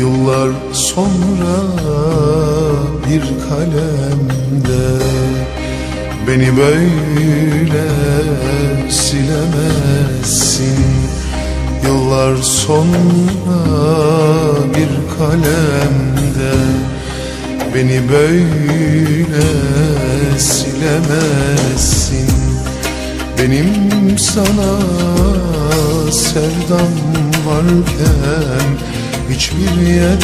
Yıllar sonra bir kalemde Beni böyle silemezsin. Yıllar sonra bir kalemde Beni böyle silemezsin. Benim sana sevdam varken Hiçbir yere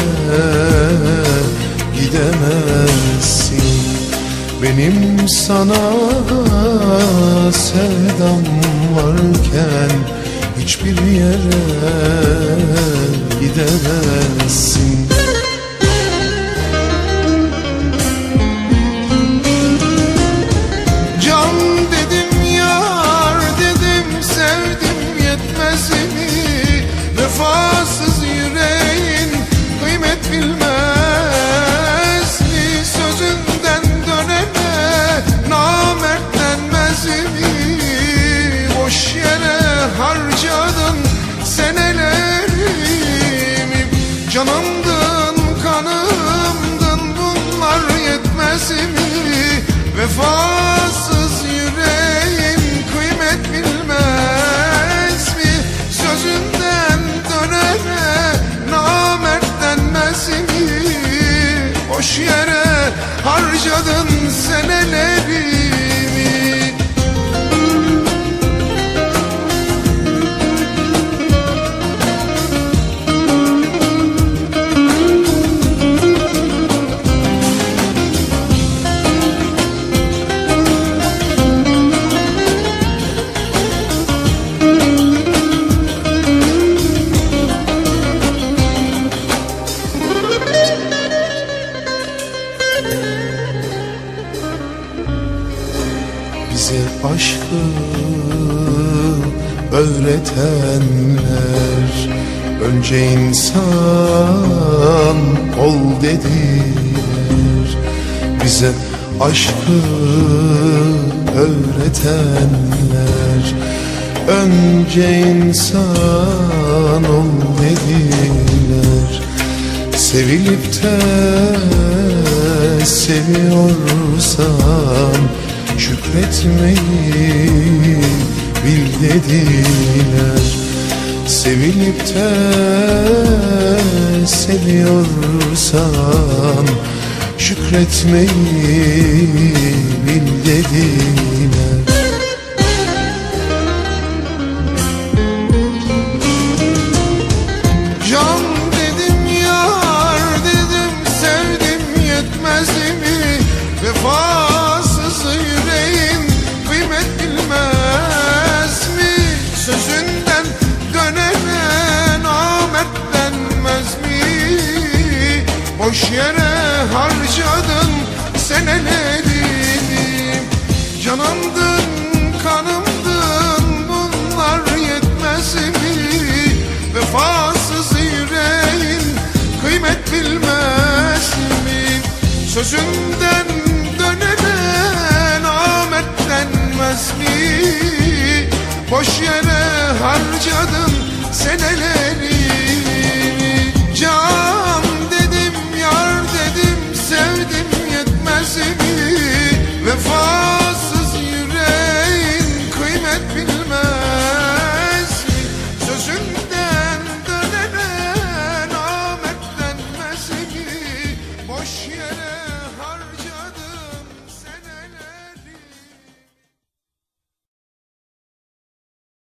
gidemezsin. Benim sana sevdam varken Hiçbir yere gidemezsin Canımdın kanımdın bunlar yetmez mi? Vefasız yüreğim kıymet bilmez mi? Sözünden dönene namert denmez mi? Boş yere harcadın senelerimi öğretenler. Önce insan ol dediler. Bize aşkı öğretenler. Önce insan ol dediler. Sevilip de seviyorsan Şükretmeyi bil dediler Sevilip de seviyorsan Şükretmeyi bil dediler senelerini Canımdın kanımdın bunlar yetmez mi? Vefasız yüreğin kıymet bilmez mi? Sözünden dönene namert denmez mi? Boş yere harcadın seneleri yere